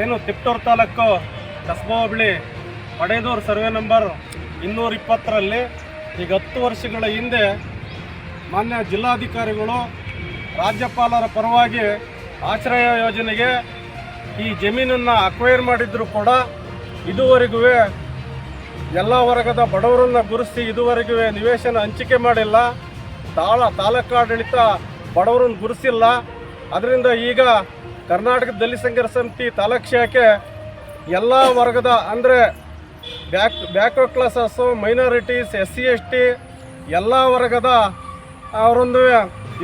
ಏನು ತಿಪ್ಟೂರು ತಾಲೂಕು ಕಸ್ಬಾ ಹೋಬಳಿ ಪಡೆದೂರು survey number ಇನ್ನೂರ ಇಪ್ಪತ್ತರಲ್ಲಿ ಈಗ ಹತ್ತು ವರ್ಷಗಳ ಹಿಂದೆ ಮಾನ್ಯ ಜಿಲ್ಲಾಧಿಕಾರಿಗಳು, ರಾಜ್ಯಪಾಲರ ಪರವಾಗಿ ಆಶ್ರಯ ಯೋಜನೆಗೆ ಈ ಜಮೀನನ್ನು ಅಕ್ವೈರ್ ಮಾಡಿದ್ರು ಕೂಡ ಇದುವರೆಗೂ ಎಲ್ಲ ವರ್ಗದ ಬಡವರನ್ನು ಗುರುಸಿ ಇದುವರೆಗೂ ನಿವೇಶನ ಹಂಚಿಕೆ ಮಾಡಿಲ್ಲ. ತಾಳ ತಾಲೂಕಾಡಳಿತ ಬಡವರನ್ನು ಗುರುಸಿಲ್ಲ. ಅದರಿಂದ ಈಗ ಕರ್ನಾಟಕ ದಲಿತ ಸಂಘರ್ಷ ಸಮಿತಿ ತಾಲೂಕು ಶಾಖೆ ಎಲ್ಲ ವರ್ಗದ ಅಂದರೆ back backward classes minorities S C S T ಎಲ್ಲ ವರ್ಗದ ಅವರೊಂದು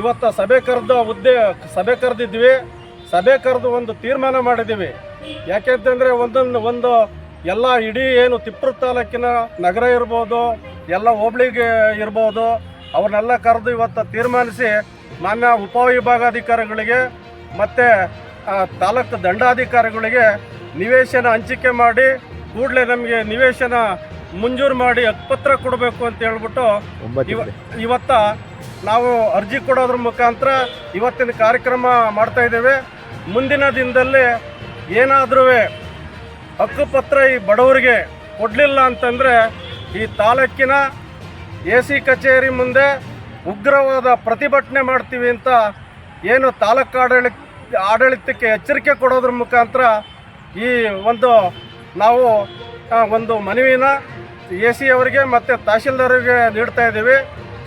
ಇವತ್ತು ಸಭೆ ಕರೆದ ಹುದ್ದೆ, ಸಭೆ ಕರೆದಿದ್ವಿ. ಸಭೆ ಕರೆದು ಒಂದು ತೀರ್ಮಾನ ಮಾಡಿದ್ದೀವಿ. ಯಾಕೆಂತಂದರೆ ಒಂದೊಂದು, ಒಂದು ಎಲ್ಲ ಇಡೀ ಏನು ತಿಪ್ಪೂರು ತಾಲೂಕಿನ ನಗರ ಇರ್ಬೋದು, ಎಲ್ಲ ಹೋಬಳಿಗೆ ಇರ್ಬೋದು, ಅವ್ರನ್ನೆಲ್ಲ ಕರೆದು ಇವತ್ತು ತೀರ್ಮಾನಿಸಿ ಮಾನ್ಯ ಉಪವಿಭಾಗಾಧಿಕಾರಿಗಳಿಗೆ ಮತ್ತು ತಾಲೂಕು ದಂಡಾಧಿಕಾರಿಗಳಿಗೆ ನಿವೇಶನ ಹಂಚಿಕೆ ಮಾಡಿ ಕೂಡಲೇ ನಮಗೆ ನಿವೇಶನ ಮಂಜೂರು ಮಾಡಿ ಹಕ್ಕುಪತ್ರ ಕೊಡಬೇಕು ಅಂತ ಹೇಳ್ಬಿಟ್ಟು ಇವ ಇವತ್ತ ನಾವು ಅರ್ಜಿ ಕೊಡೋದ್ರ ಮುಖಾಂತರ ಇವತ್ತಿನ ಕಾರ್ಯಕ್ರಮ ಮಾಡ್ತಾ ಇದ್ದೇವೆ. ಮುಂದಿನ ದಿನದಲ್ಲಿ ಏನಾದರೂ ಹಕ್ಕುಪತ್ರ ಈ ಬಡವರಿಗೆ ಕೊಡಲಿಲ್ಲ ಅಂತಂದರೆ ಈ ತಾಲೂಕಿನ ಎ ಸಿ ಕಚೇರಿ ಮುಂದೆ ಉಗ್ರವಾದ ಪ್ರತಿಭಟನೆ ಮಾಡ್ತೀವಿ ಅಂತ ಏನು ತಾಲೂಕು ಆಡಳಿತ ಆಡಳಿತಕ್ಕೆ ಎಚ್ಚರಿಕೆ ಕೊಡೋದ್ರ ಮುಖಾಂತರ ಈ ಒಂದು ನಾವು ಒಂದು ಮನವಿನ ಎ ಸಿ ಅವರಿಗೆ ಮತ್ತು ತಹಶೀಲ್ದಾರಿಗೆ ನೀಡ್ತಾ ಇದ್ದೀವಿ.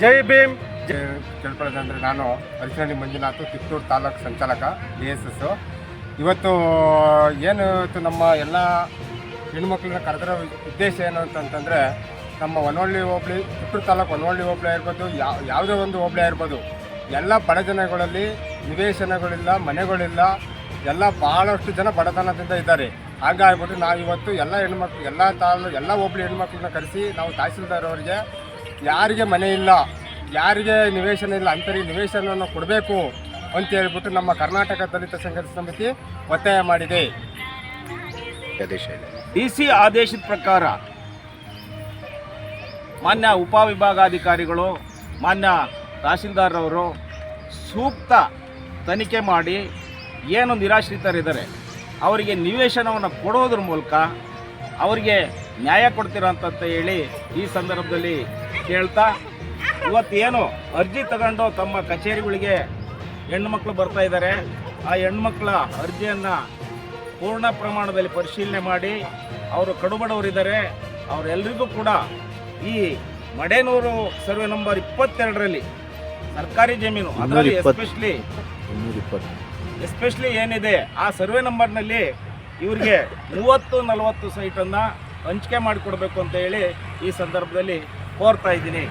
ಜೈ ಭೀಮ್. ಕೇಳ್ಕೊಳ್ಳೋದಂದ್ರೆ ನಾನು ಅರಿಶಿಣಿ ಮಂಜುನಾಥ್, ಕಿತ್ತೂರು ತಾಲೂಕು ಸಂಚಾಲಕ ಡಿ ಎಸ್ ಎಸ್ ಇವತ್ತು, ಏನು ಇವತ್ತು ನಮ್ಮ ಎಲ್ಲ ಹೆಣ್ಮಕ್ಳನ್ನ ಕರೆದಿರೋ ಉದ್ದೇಶ ಏನು ಅಂತಂತಂದರೆ ನಮ್ಮ ಹೊನ್ನೊಳ್ಳಿ ಹೋಬಳಿ, ಕಿತ್ತೂರು ತಾಲೂಕು ಹೊನ್ನೊಳ್ಳಿ ಹೋಬಳಿ ಇರ್ಬೋದು ಯಾವ ಯಾವುದೇ ಒಂದು ಹೋಬಳಿ ಆಗಿರ್ಬೋದು ಎಲ್ಲ ಬಡ ಜನಗಳಲ್ಲಿ ನಿವೇಶನಗಳಿಲ್ಲ, ಮನೆಗಳಿಲ್ಲ, ಎಲ್ಲ ಭಾಳಷ್ಟು ಜನ ಬಡತನದಿಂದ ಇದ್ದಾರೆ. ಹಾಗಾಗ್ಬಿಟ್ಟು ನಾವು ಇವತ್ತು ಎಲ್ಲ ಹೆಣ್ಮಕ್ಳು ಎಲ್ಲ ತಾಳು ಎಲ್ಲ ಒಬ್ಬಳು ಹೆಣ್ಮಕ್ಳನ್ನ ಕರೆಸಿ ನಾವು ತಹಸೀಲ್ದಾರ್ ಅವರಿಗೆ ಯಾರಿಗೆ ಮನೆ ಇಲ್ಲ, ಯಾರಿಗೆ ನಿವೇಶನ ಇಲ್ಲ, ಅಂಥವ್ರಿಗೆ ನಿವೇಶನವನ್ನು ಕೊಡಬೇಕು ಅಂತ ಹೇಳ್ಬಿಟ್ಟು ನಮ್ಮ ಕರ್ನಾಟಕ ದಲಿತ ಸಂಘದ ಸಮಿತಿ ಒತ್ತಾಯ ಮಾಡಿದೆ. ಡಿ ಸಿ ಆದೇಶದ ಪ್ರಕಾರ ಮಾನ್ಯ ಉಪವಿಭಾಗಾಧಿಕಾರಿಗಳು, ಮಾನ್ಯ ತಹಸೀಲ್ದಾರ್ರವರು ಸೂಕ್ತ ತನಿಖೆ ಮಾಡಿ ಏನು ನಿರಾಶ್ರಿತರಿದ್ದಾರೆ ಅವರಿಗೆ ನಿವೇಶನವನ್ನು ಕೊಡೋದ್ರ ಮೂಲಕ ಅವರಿಗೆ ನ್ಯಾಯ ಕೊಡ್ತೀರಂತ ಹೇಳಿ ಈ ಸಂದರ್ಭದಲ್ಲಿ ಕೇಳ್ತಾ ಇವತ್ತೇನು ಅರ್ಜಿ ತಗೊಂಡು ತಮ್ಮ ಕಚೇರಿಗಳಿಗೆ ಹೆಣ್ಮಕ್ಳು ಬರ್ತಾ ಇದ್ದಾರೆ ಆ ಹೆಣ್ಮಕ್ಳ ಅರ್ಜಿಯನ್ನು ಪೂರ್ಣ ಪ್ರಮಾಣದಲ್ಲಿ ಪರಿಶೀಲನೆ ಮಾಡಿ ಅವರು ಕಡುಬಡವರಿದ್ದಾರೆ ಅವರೆಲ್ಲರಿಗೂ ಕೂಡ ಈ ಮಡೇನೂರು ಸರ್ವೆ ನಂಬರ್ ಇಪ್ಪತ್ತೆರಡರಲ್ಲಿ ಸರ್ಕಾರಿ ಜಮೀನು ಅದರಲ್ಲಿ ಎಸ್ಪೆಷಲಿ ಎಸ್ಪೆಷಲಿ ಏನಿದೆ, ಆ ಸರ್ವೆ ನಂಬರ್ನಲ್ಲಿ ಇವರಿಗೆ ಮೂವತ್ತು, ನಲವತ್ತು ಸೈಟನ್ನು ಹಂಚಿಕೆ ಮಾಡಿಕೊಡ್ಬೇಕು ಅಂತ ಹೇಳಿ ಈ ಸಂದರ್ಭದಲ್ಲಿ ಕೋರ್ತಾ ಇದ್ದೀನಿ.